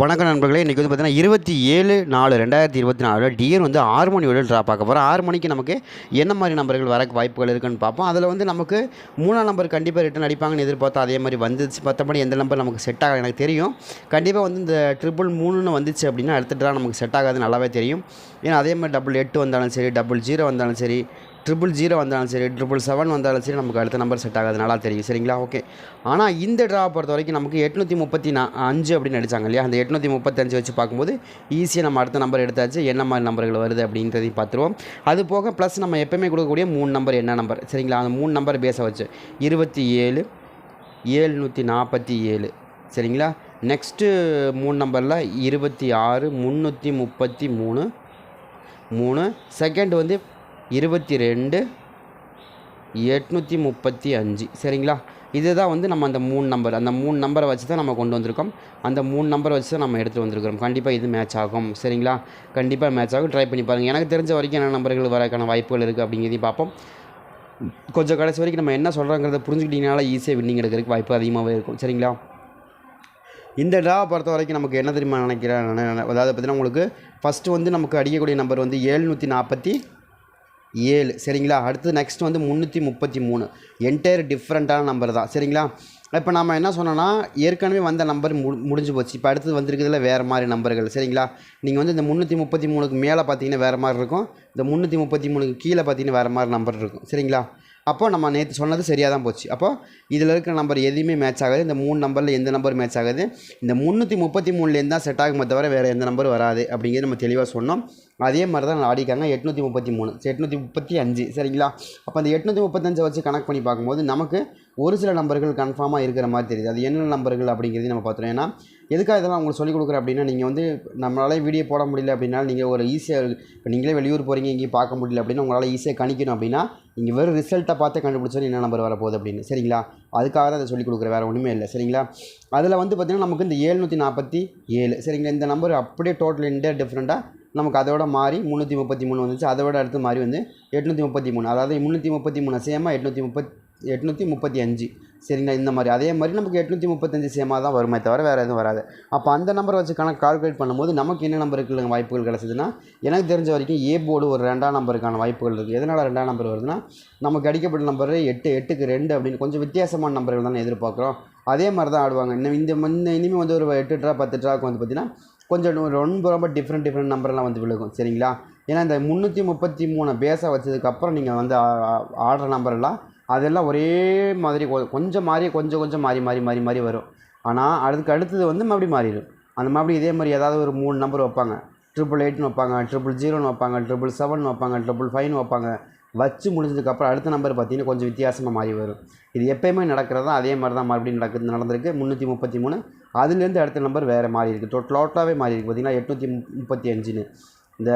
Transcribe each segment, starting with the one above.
வணக்கம் நண்பர்களே இன்றைக்கி வந்து பார்த்தீங்கன்னா இருபத்தி ஏழு நாலு ரெண்டாயிரத்தி இருபத்தி நாலு டிஎன் வந்து ஆறு உடல் ட்ராப் பார்க்க போகிறோம் ஆறு மணிக்கு நமக்கு என்ன மாதிரி நம்பர்கள் வர வாய்ப்புகள் இருக்குன்னு பார்ப்போம். அதில் வந்து நமக்கு மூணாம் நம்பர் கண்டிப்பாக ரிட்டன் அடிப்பாங்கன்னு எதிர்பார்த்தா அதே மாதிரி வந்துச்சு. மற்றபடி எந்த நம்பர் நமக்கு செட் ஆகாது எனக்கு தெரியும். கண்டிப்பாக வந்து இந்த ட்ரிபிள் மூணுன்னு வந்துச்சு அப்படின்னா அடுத்த ட்ரா நமக்கு செட் ஆகாது நல்லாவே தெரியும். ஏன்னா அதே மாதிரி டபுள் எட்டு வந்தாலும் சரி டபுள் ஜீரோ வந்தாலும் சரி ட்ரிபிள் ஜீரோ வந்தாலும் சரி ட்ரிபிள் செவன் வந்தாலும் சரி நமக்கு அடுத்த நம்பர் செட் ஆகாது. நல்லா தெரியும் சரிங்களா? ஓகே ஆனால் இந்த ட்ரா பொறுத்த வரைக்கும் நமக்கு எட்நூற்றி முப்பத்தி நா அஞ்சு அப்படின்னு அடித்தாங்க இல்லையா? அந்த எட்நூற்றி முப்பத்தஞ்சு வச்சு பார்க்கும்போது ஈஸியாக நம்ம அடுத்த நம்பர் எடுத்தாச்சு. என்ன மாதிரி நம்பர்கள் வருது அப்படின்றதையும் பார்த்துருவோம். அது போக ப்ளஸ் நம்ம எப்போயுமே கொடுக்கக்கூடிய மூணு நம்பர் என்ன நம்பர் சரிங்களா? அந்த மூணு நம்பர் பேச வச்சு இருபத்தி ஏழு ஏழ்நூற்றி நாற்பத்தி ஏழு. சரிங்களா? நெக்ஸ்ட்டு மூணு நம்பரில் இருபத்தி ஆறு முந்நூற்றி முப்பத்தி மூணு மூணு. செகண்ட் வந்து இருபத்தி ரெண்டு எட்நூற்றி முப்பத்தி அஞ்சு. சரிங்களா? இதுதான் வந்து நம்ம அந்த மூணு நம்பர் அந்த மூணு நம்பரை வச்சு தான் நம்ம கொண்டு வந்திருக்கோம். அந்த மூணு நம்பரை வச்சு தான் நம்ம எடுத்து வந்திருக்கிறோம். கண்டிப்பாக இது மேட்ச் ஆகும். சரிங்களா? கண்டிப்பாக மேட்ச் ஆகும். ட்ரை பண்ணி பாருங்கள் எனக்கு தெரிஞ்ச வரைக்கும் என்ன நம்பர்கள் வரக்கான வாய்ப்புகள் இருக்குது அப்படிங்கிறதையும் பார்ப்போம். கொஞ்சம் கடைசி வரைக்கும் நம்ம என்ன சொல்கிறோங்கிறத புரிஞ்சுக்கிட்டீங்கனால ஈஸியாக வின்னிங் எடுக்கிறதுக்கு வாய்ப்பு அதிகமாகவே இருக்கும். சரிங்களா? இந்த ட்ராவை பொறுத்த வரைக்கும் நமக்கு என்ன தெரியுமா நினைக்கிறேன்? அதாவது பார்த்தீங்கன்னா உங்களுக்கு ஃபஸ்ட்டு வந்து நமக்கு அடிக்கக்கூடிய நம்பர் வந்து ஏழ்நூற்றி நாற்பத்தி ஏழு. சரிங்களா? அடுத்து நெக்ஸ்ட் வந்து முந்நூற்றி முப்பத்தி மூணு. என்டையர் டிஃப்ரெண்ட்டான நம்பர் தான். சரிங்களா? இப்போ நம்ம என்ன சொன்னோன்னா ஏற்கனவே வந்த நம்பர் மு முடிஞ்சு போச்சு. இப்போ அடுத்தது வந்திருக்கிறதுல வேறு மாதிரி நம்பர்கள். சரிங்களா? நீங்கள் வந்து இந்த முந்நூற்றி முப்பத்தி மூணுக்கு மேலே பார்த்தீங்கன்னா வேறு மாதிரி இருக்கும். இந்த முந்நூற்றி முப்பத்தி மூணுக்கு கீழே பார்த்தீங்கன்னா வேறு மாதிரி நம்பர் இருக்கும். சரிங்களா? அப்போ நம்ம நேற்று சொன்னது சரியாக தான் போச்சு. அப்போ இதில் இருக்கிற நம்பர் எதுவுமே மேட்ச் ஆகாது. இந்த மூணு நம்பரில் எந்த நம்பர் மேட்ச் ஆகாது. இந்த முந்நூற்றி முப்பத்தி மூணுலேருந்து தான் செட் ஆகுமே தவிர வேறு எந்த நம்பர் வராது அப்படிங்கிறது நம்ம தெளிவாக சொன்னோம். அதே மாதிரி தான் ஆடிக்காங்க எட்நூற்றி முப்பத்தி மூணு எட்நூற்றி முப்பத்தி அஞ்சு. சரிங்களா? அப்போ அந்த எட்நூற்றி முப்பத்தஞ்சை வச்சு கணக்கு பண்ணி பார்க்கும்போது நமக்கு ஒரு சில நம்பர்கள் கன்ஃபார்மாக இருக்கிற மாதிரி தெரியுது. அது என்ன நம்பர்கள் அப்படிங்கிறதையும் நம்ம பார்த்துருவோம் ஏன்னா எதுக்காக இதெல்லாம் உங்களுக்கு சொல்லிக் கொடுக்குறேன் அப்படின்னா நீங்கள் வந்து நம்மளால் வீடியோ போட முடியல அப்படின்னா நீங்கள் ஒரு ஈஸியாக இப்போ நீங்களே வெளியூர் போகிறீங்க எங்கேயும் பார்க்க முடியல அப்படின்னா உங்களால் ஈஸியாக கணிக்கணும் அப்படின்னா நீங்கள் வெறும் ரிசல்ட்டை பார்த்து கண்டுபிடிச்சோன்னு என்ன நம்பர் வரப்போகுது அப்படின்னு. சரிங்களா? அதுக்காக தான் அதை சொல்லிக் கொடுக்குறேன். வேறு ஒன்றுமே இல்லை. சரிங்களா? அதில் வந்து பார்த்திங்கன்னா நமக்கு இந்த ஏழ்நூற்றி நாற்பத்தி ஏழு. சரிங்களா? இந்த நம்பர் அப்படியே டோட்டல் இண்டியா டிஃப்ரெண்ட்டாக நமக்கு அதோட மாறி முந்நூற்றி முப்பத்தி மூணு வந்துச்சு. அதோட அடுத்து மாறி வந்து எட்நூற்றி முப்பத்தி மூணு. அதாவது முந்நூற்றி முப்பத்தி மூணு சேமாக எட்நூற்றி முப்பத்தி எட்நூற்றி முப்பத்தி அஞ்சு. சரிங்களா இந்த மாதிரி. அதே மாதிரி நமக்கு எட்நூற்றி முப்பத்தஞ்சு சேமாக தான் வருமே தவிர வேறு எதுவும் வராது. அப்போ அந்த நம்பரை வச்சு கணக்கு கால்குலேட் பண்ணும்போது நமக்கு என்ன நம்பருக்கு வாய்ப்புகள் கிடச்சிதுன்னா எனக்கு தெரிஞ்ச வரைக்கும் ஏ போர்டு ஒரு ரெண்டாம் நம்பருக்கான வாய்ப்புகள் இருக்குது எதனால் ரெண்டாம் நம்பர் வருதுன்னா நமக்கு அடிக்கப்பட்ட நம்பர் எட்டு எட்டுக்கு ரெண்டு அப்படின்னு கொஞ்சம் வித்தியாசமான நம்பர்கள் தானே எதிர்பார்க்குறோம். அதே மாதிரி தான் ஆடுவாங்க. இன்னும் இந்த முன்ன இனிமேல் வந்து ஒரு எட்டு ட்ரா பத்து ட்ராக்கு வந்து பார்த்திங்கன்னா கொஞ்சம் ரொம்ப ரொம்ப டிஃப்ரெண்ட் டிஃப்ரெண்ட் நம்பர்லாம் வந்து விழுகும். சரிங்களா? ஏன்னா இந்த முந்நூற்றி முப்பத்தி மூணு பேஸாக வச்சதுக்கப்புறம் நீங்கள் வந்து ஆடுற நம்பரெல்லாம் அதெல்லாம் ஒரே மாதிரி கொஞ்சம் மாறி கொஞ்சம் கொஞ்சம் மாறி மாறி மாறி மாறி வரும். ஆனால் அதுக்கு அடுத்தது வந்து மறுபடியும் மாறிடும். அந்த மாதிரி இதே மாதிரி ஏதாவது ஒரு மூணு நம்பர் வைப்பாங்க. ட்ரிபிள் எயிட்னு வைப்பாங்க ட்ரிபிள் ஜீரோன்னு வைப்பாங்க ட்ரிபிள் செவன் வைப்பாங்க ட்ரிபிள் ஃபைவ்னு வைப்பாங்க. வச்சு முடிஞ்சதுக்கப்புறம் அடுத்த நம்பர் பார்த்தீங்கன்னா கொஞ்சம் வித்தியாசமாக மாறி வரும். இது எப்பயுமே நடக்கிறது தான் அதே மாதிரி தான் மறுபடியும் நடக்குது நடந்திருக்கு. முந்நூற்றி முப்பத்தி மூணு. அதுலேருந்து அடுத்த நம்பர் வேறு மாறி இருக்குது டோ டோட்டலாகவே மாறி இருக்குது பார்த்தீங்கன்னா எட்நூற்றி முப்பத்தி அஞ்சுன்னு. இந்த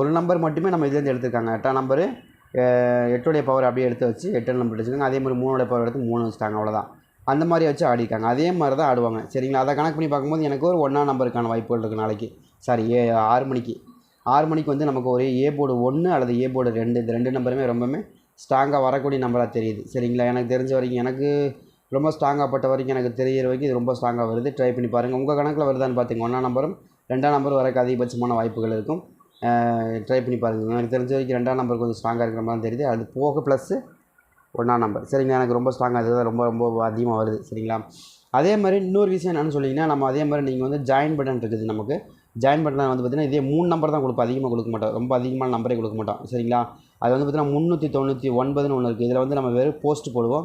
ஒரு நம்பர் மட்டுமே நம்ம இதுலேருந்து எடுத்துருக்காங்க. எட்டாம் நம்பரு எட்டுடைய பவர் அப்படியே எடுத்து வச்சு எட்டு நம்பர் வச்சுருக்காங்க அதே மாதிரி மூணுடைய பவர் எடுத்து மூணு வச்சுட்டாங்க அவ்வளோதான் அந்த மாதிரி வச்சு ஆடிருக்காங்க. அதே மாதிரி தான் ஆடுவாங்க. சரிங்களா? அதை கணக்கு பண்ணி பார்க்கும்போது எனக்கு ஒரு ஒன்றாம் நம்பருக்கான வாய்ப்புகள் இருக்குது நாளைக்கு. சாரி ஏ ஆறு மணிக்கு. ஆறு மணிக்கு வந்து நமக்கு ஒரு ஏ போர்டு ஒன்று அல்லது ஏ போர்டு ரெண்டு. இந்த ரெண்டு நம்பருமே ரொம்பவுமே ஸ்ட்ராங்காக வரக்கூடிய நம்பராக தெரியுது. சரிங்களா? எனக்கு தெரிஞ்ச வரைக்கும் எனக்கு ரொம்ப ஸ்ட்ராங்காக பட்ட வரைக்கும் எனக்கு தெரியிற வரைக்கும் இது ரொம்ப ஸ்ட்ராங்காக வருது. ட்ரை பண்ணி பாருங்கள் உங்கள் கணக்கில் வருதான்னு பார்த்துங்க. ஒன்றாம் நம்பரும் ரெண்டாம் நம்பர் வரக்கு அதிகபட்சமான வாய்ப்புகள் இருக்கும். ட்ரை பண்ணி பாருங்கள் எனக்கு தெரிஞ்ச வரைக்கும் ரெண்டாம் நம்பர் கொஞ்சம் ஸ்ட்ராங்காக இருக்கிற மாதிரி தெரியுது. அது போக ப்ளஸ்ஸு ஒன்றாம் நம்பர் சரிங்களா? எனக்கு ரொம்ப ஸ்ட்ராங்காக இருக்குது ரொம்ப ரொம்ப அதிகமாக வருது. சரிங்களா? அதே மாதிரி இன்னொரு விஷயம் என்னென்னு சொல்லிங்கன்னா நம்ம அதே மாதிரி நீங்கள் வந்து ஜாயின் பட்டன் இருக்குது நமக்கு. ஜாயின் பண்ணுறது வந்து பார்த்திங்கன்னா இதே மூணு நம்பர் தான் கொடுப்போம் அதிகமாக கொடுக்க மாட்டோம். ரொம்ப அதிகமான நம்பரே கொடுக்க மாட்டோம். சரிங்களா? அது வந்து பார்த்திங்கன்னா முந்நூற்றி தொண்ணூற்றி ஒன்பதுன்னு ஒன்று இருக்குது இதில் வந்து நம்ம வெறும் போஸ்ட் போடுவோம்.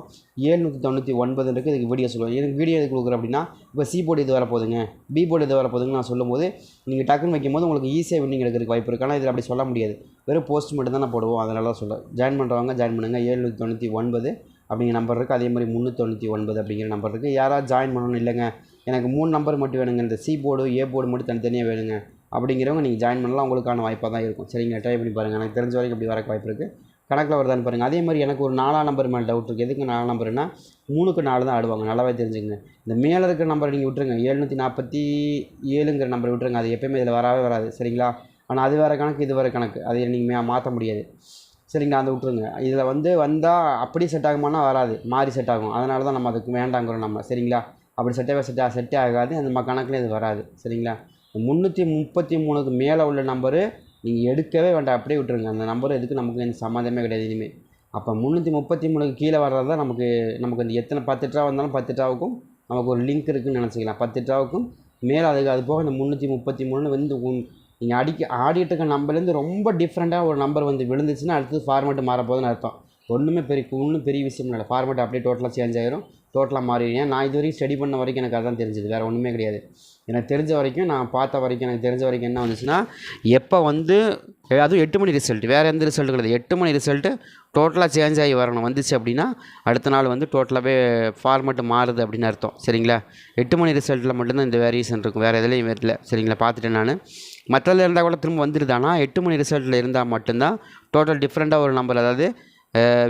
ஏழ்நூற்றி தொண்ணூற்றி ஒன்பது இருக்குது இதுக்கு வீடியோ சொல்லுவோம். எனக்கு வீடியோ எது கொடுக்குறோம் அப்படின்னா இப்போ சி போர்டு இது வரப்போகுதுங்க பி போர்டு இது வரப்போகுதுன்னு நான் சொல்லும்போது நீங்கள் டக்குன்னு வைக்கும்போது உங்களுக்கு ஈஸியாக வின்னிங் எடுக்கிறதுக்கு வாய்ப்பு இருக்குது ஆனால் இதில் அப்படி சொல்ல முடியாது. வெறும் போஸ்ட் மட்டும் தான் நான் போடுவோம். அதனால தான் சொல்கிறேன் ஜாயின் பண்ணுறவங்க ஜாயின் பண்ணுங்கள் ஏழ்நூற்றி தொண்ணூற்றி ஒன்பது அப்படிங்கிற நம்பர் இருக்குது அதே மாதிரி முந்நூற்றி தொண்ணூற்றி ஒன்பது அப்படிங்கிற நம்பர் இருக்குது யாராவது ஜாயின் பண்ணணும் இல்லைங்க. எனக்கு மூணு நம்பர் மட்டும் வேணுங்க. இந்த சி போர்டு ஏ போர்டு மட்டும் தனித்தனியாக வேணுங்க. அப்படிங்கிறவங்க நீங்கள் ஜாயின் பண்ணலாம். உங்களுக்கான வாய்ப்பாக தான் இருக்கும். சரிங்க ட்ரை பண்ணி பாருங்கள் எனக்கு தெரிஞ்ச வரைக்கும் அப்படி வரக்கு வாய்ப்பு இருக்குது கணக்கில் வருதான்னு பாருங்கள் அதே மாதிரி எனக்கு ஒரு நாலாம் நம்பர் மேலே டவுட் இருக்குது எதுக்கு நாலாம் நம்பர்னா மூணுக்கு நாலு தான் ஆடுவாங்க. நல்லாவே தெரிஞ்சுங்க இந்த மேலே இருக்கிற நம்பரை நீங்கள் விட்டுருங்க. எழுநூற்றி நாற்பத்தி ஏழுங்கிற நம்பர் விட்டுருங்க. அது எப்பயுமே இதில் வரவே வராது. சரிங்களா? ஆனால் அது வேறு கணக்கு இது வேறு கணக்கு. அதை நீங்கள் மாற்ற முடியாது. சரிங்களா? அந்த விட்ருங்க இதில் வந்து வந்தால் அப்படி செட் ஆகுமானா வராது. மாறி செட் ஆகும். அதனால தான் நம்ம அதுக்கு வேண்டாங்கிறோம் நம்ம. சரிங்களா? அப்படி செட்டே செட் செட்டே ஆகாது. அந்த மாதிரி கணக்கில் இது வராது. சரிங்களா? முந்நூற்றி முப்பத்தி மூணுக்கு மேலே உள்ள நம்பரு நீங்கள் எடுக்கவே வேண்டாம். அப்படியே விட்டுருங்க. அந்த நம்பர் எதுக்கு நமக்கு எந்த சம்மந்தமே கிடையாது இனிமேல் அப்போ முந்நூற்றி முப்பத்தி மூணுக்கு கீழே வர்றது தான் நமக்கு நமக்கு இந்த எத்தனை பத்து ட்ரா வந்தாலும் பத்து ட்ராவுக்கும் நமக்கு ஒரு லிங்க் இருக்குதுன்னு நினச்சிக்கலாம். பத்து ட்ராவுக்கும் மேலே அதுக்கு அது போக இந்த முந்நூற்றி முப்பத்தி மூணு வந்து நீங்கள் அடிக்க ஆடிட்டு இருக்க நம்பர்லேருந்து ரொம்ப டிஃப்ரெண்ட்டாக ஒரு நம்பர் வந்து விழுந்துச்சுன்னா அடுத்தது ஃபார்மேட் மாறப்போகுதுன்னு அர்த்தம். ஒன்றுமே பெரிய ஒன்றும் பெரிய விஷயம் இல்லை. ஃபார்மேட் அப்படியே டோட்டலாக சேஞ்ச் ஆயிரும். டோட்டலாக மாறி ஏன்? நான் இது வரைக்கும் ஸ்டடி பண்ண வரைக்கும் எனக்கு அதான் தெரிஞ்சது. வேறு ஒன்றுமே கிடையாது. எனக்கு தெரிஞ்ச வரைக்கும் நான் பார்த்த வரைக்கும் எனக்கு தெரிஞ்ச வரைக்கும் என்ன வந்துச்சுன்னா எப்போ வந்து அதுவும் எட்டு மணி ரிசல்ட் வேறு எந்த ரிசல்ட் கிடையாது. எட்டு மணி ரிசல்ட்டு டோட்டலாக சேஞ்ச் ஆகி வரணும். வந்துச்சு அப்படின்னா அடுத்த நாள் வந்து டோட்டலாகவே ஃபார்மெட்டு மாறுது அப்படின்னு அர்த்தம். சரிங்களா? எட்டு மணி ரிசல்ட்டில் மட்டும்தான் இந்த வேரியேஷன் இருக்கும். வேறு எதுலேயும் வரல. சரிங்களா? பார்த்துட்டேன் நான். மற்றதில் இருந்தால் கூட திரும்ப வந்துடுது ஆனால் எட்டு மணி ரிசல்ட்டில் இருந்தால் மட்டும்தான் டோட்டல் டிஃப்ரெண்ட்டாக ஒரு நம்பர் அதாவது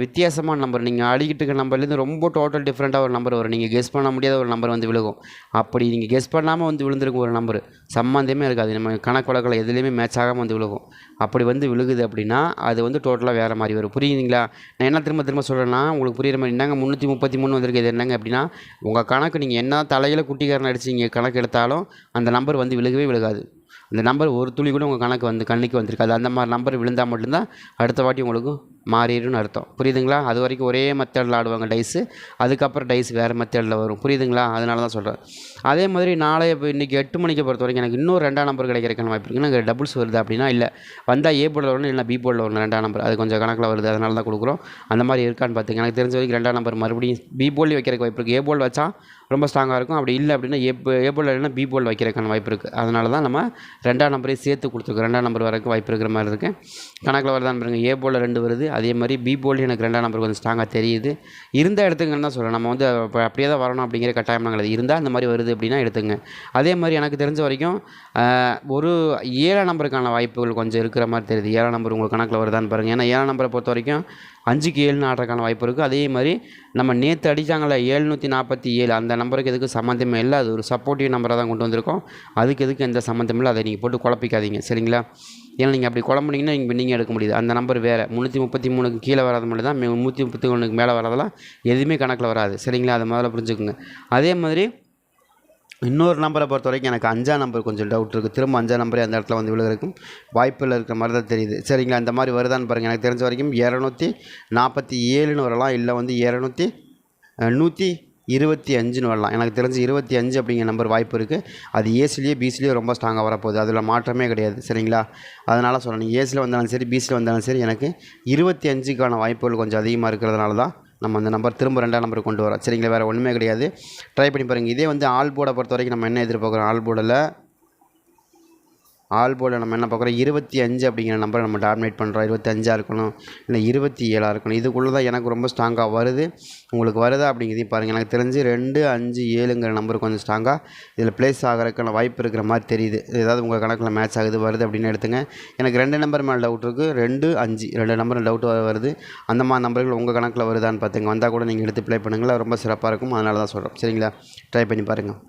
வித்தியாசமான நம்பர். நீங்கள் அடிக்கிட்டு இருக்க நம்பர்லேருந்து ரொம்ப டோட்டல் டிஃப்ரெண்ட்டாக ஒரு நம்பர் வரும். நீங்கள் கெஸ் பண்ண முடியாத ஒரு நம்பர் வந்து விழுகும். அப்படி நீங்கள் கெஸ் பண்ணாமல் வந்து விழுந்திருக்கும் ஒரு நம்பர் சம்மந்தமே இருக்காது. நம்ம கணக்கு வழக்கில் எதுலேயுமே மேட்ச் ஆகாமல் வந்து விழுகும். அப்படி வந்து விழுகுது அப்படின்னா அது வந்து டோட்டலாக வேறு மாதிரி வரும். புரியுதுங்களா? நான் என்ன திரும்ப திரும்ப சொல்கிறேன்னா உங்களுக்கு புரியுற மாதிரி என்னங்க முந்நூற்றி முப்பத்தி மூணு வந்திருக்கு இது என்னங்க அப்படின்னா உங்கள் கணக்கு நீங்கள் என்ன தலையில் குட்டிக்காரன் அடிச்சு நீங்கள் கணக்கு எடுத்தாலும் அந்த நம்பர் வந்து விழுகவே விழுகாது. அந்த நம்பர் ஒரு துளி கூட உங்கள் கணக்கு வந்து கண்ணுக்கு வந்திருக்காது. அந்த மாதிரி நம்பர் விழுந்தால் மட்டும்தான் அடுத்த வாட்டி உங்களுக்கு மாறிடும்னு அர்த்தம். புரியுதுங்களா? அது வரைக்கும் ஒரே மெத்தடில் ஆடுவாங்க டைஸு அதுக்கப்புறம் டைஸ் வேறு மெத்தடில் வரும். புரியுதுங்களா? அதனால தான் சொல்கிறேன் அதே மாதிரி நாளை இப்போ இன்றைக்கி எட்டு மணிக்கு பொறுத்த வரைக்கும் எனக்கு இன்னும் ரெண்டாம் நம்பர் கிடைக்கிறக்கான வாய்ப்பு இருக்குது எனக்கு டபுள்ஸ் வருது அப்படின்னா இல்லை. வந்தால் ஏ போர்டில் வரணும் இல்லை பி போர்டில் வரணும். ரெண்டாம் நம்பர் அது கொஞ்சம் கணக்கில் வருது. அதனால தான் கொடுக்குறோம். அந்த மாதிரி இருக்கான்னு பார்த்துங்க எனக்கு தெரிஞ்ச வரைக்கும் ரெண்டாம் நம்பர் மறுபடியும் பி போர்டில் வைக்கிறக்கு வாய்ப்பு இருக்குது ஏ போல் வச்சா ரொம்ப ஸ்ட்ராங்காக இருக்கும். அப்படி இல்லை அப்படின்னா ஏ ஏ போர்டில் இல்லைன்னா பி போல் வைக்கிறக்கான வாய்ப்பு இருக்குது அதனால தான் நம்ம ரெண்டாம் நம்பரையும் சேர்த்து கொடுத்துருக்கோம். ரெண்டாம் நம்பர் வரைக்கும் வாய்ப்பு இருக்கிற மாதிரி இருக்குது கணக்கில் வருதான் பாருங்கள் ஏ போல் ரெண்டு வருது. அதே மாதிரி பி போல்டு எனக்கு ரெண்டாம் நம்பர் கொஞ்சம் ஸ்ட்ராங்காக தெரியுது. இருந்த இடத்துங்கன்னு தான் சொல்கிறேன் நம்ம வந்து இப்போ அப்படியே தான் வரணும் அப்படிங்கிற கட்டாயம் கிடையாது. இருந்தால் அந்த மாதிரி வருது அப்படின்னா எடுத்துங்க. அதே மாதிரி எனக்கு தெரிஞ்ச வரைக்கும் ஒரு ஏழாம் நம்பருக்கான வாய்ப்புகள் கொஞ்சம் இருக்கிற மாதிரி தெரியுது. ஏழாம் நம்பர் உங்களுக்கு கணக்கில் வருதான்னு பாருங்கள் ஏன்னா ஏழாம் நம்பரை பொறுத்த வரைக்கும் அஞ்சுக்கு ஏழுன்னு ஆடுறதுக்கான வாய்ப்பு இருக்குது அதே மாதிரி நம்ம நேற்று அடித்தாங்களே ஏழ்நூற்றி நாற்பத்தி ஏழு. அந்த நம்பருக்கு எதுக்கு சம்மந்தமே இல்லை. அது ஒரு சப்போர்ட்டிவ் நம்பராக தான் கொண்டு வந்திருக்கோம். அதுக்கு எதுக்கு எந்த சம்மந்தமும் இல்லை. அதை நீங்கள் போட்டு குழப்பிக்காதீங்க. சரிங்களா? ஏன்னா நீங்கள் அப்படி குழம்புனீங்கன்னா நீங்கள் நீங்கள் எடுக்க முடியுது. அந்த நம்பர் வேறு. முந்நூற்றி முப்பத்தி மூணுக்கு கீழே வராது மட்டும் தான் முந்நூற்றி முப்பத்தி ஒன்றுக்கு மேலே வரதெல்லாம் எதுவுமே கணக்கில் வராது. சரிங்களா? அதை முதல்ல புரிஞ்சுக்கோங்க. அதே மாதிரி இன்னொரு நம்பரை பொறுத்த வரைக்கும் எனக்கு அஞ்சாம் நம்பர் கொஞ்சம் டவுட் இருக்குது திரும்ப அஞ்சாம் நம்பரே அந்த இடத்துல வந்து விழுகிறதுக்கும் வாய்ப்பில் இருக்கிற மாதிரி தான் தெரியுது. சரிங்களா? இந்த மாதிரி வருதான்னு பாருங்கள் எனக்கு தெரிஞ்ச வரைக்கும் இரநூத்தி நாற்பத்தி ஏழுன்னு வரலாம். இல்லை வந்து இரநூத்தி நூற்றி இருபத்தி அஞ்சுன்னு வரலாம். எனக்கு தெரிஞ்சு இருபத்தி அஞ்சு அப்படிங்கிற நம்பர் வாய்ப்பு இருக்குது அது ஏசிலேயே பிசிலேயே ரொம்ப ஸ்ட்ராங்காக வரப்போகுது. அதில் மாற்றமே கிடையாது. சரிங்களா? அதனால் சொல்கிறேன் ஏசியில் வந்தாலும் சரி பிசியில் வந்தாலும் சரி எனக்கு இருபத்தி அஞ்சுக்கான வாய்ப்புகள் கொஞ்சம் அதிகமாக இருக்கிறதுனால தான் நம்ம அந்த நம்பர் திரும்ப ரெண்டாம் நம்பருக்கு கொண்டு வரோம் சரிங்களா வேறு ஒன்றுமே கிடையாது. ட்ரை பண்ணி பாருங்கள் இதே வந்து ஆல் போர்டை பொறுத்த வரைக்கும் நம்ம என்ன எதிர்பார்க்குறோம்? ஆல் போர்டில் ஆல் போல் நம்ம என்ன பார்க்குறோம்? இருபத்தி அஞ்சு அப்படிங்கிற நம்பரை நம்ம டாமினேட் பண்ணுறோம் இருபத்தஞ்சாக இருக்கணும் இல்லை இருபத்தி ஏழாக இருக்கணும். இதுக்குள்ளே தான் எனக்கு ரொம்ப ஸ்ட்ராங்காக வருது. உங்களுக்கு வருதா அப்படிங்கிறதையும் பாருங்கள் எனக்கு தெரிஞ்சு ரெண்டு அஞ்சு ஏழுங்கிற நம்பர் கொஞ்சம் ஸ்ட்ராங்காக இதில் ப்ளேஸ் ஆகிறதுக்கான வாய்ப்பு இருக்கிற மாதிரி தெரியுது. ஏதாவது உங்கள் கணக்கில் மேட்ச் ஆகுது வருது அப்படின்னு எடுத்துங்க. எனக்கு ரெண்டு நம்பர் மேலே டவுட் இருக்குது ரெண்டு அஞ்சு ரெண்டு நம்பர் டவுட் வருது. அந்த மாதிரி நம்பர்கள் உங்கள் கணக்கில் வருதான்னு பார்த்துங்க. வந்தால் கூட நீங்கள் எடுத்து ப்ளே பண்ணுங்களா ரொம்ப சிறப்பாக இருக்கும். அதனால தான் சொல்கிறோம் சரிங்களா? ட்ரை பண்ணி பாருங்கள்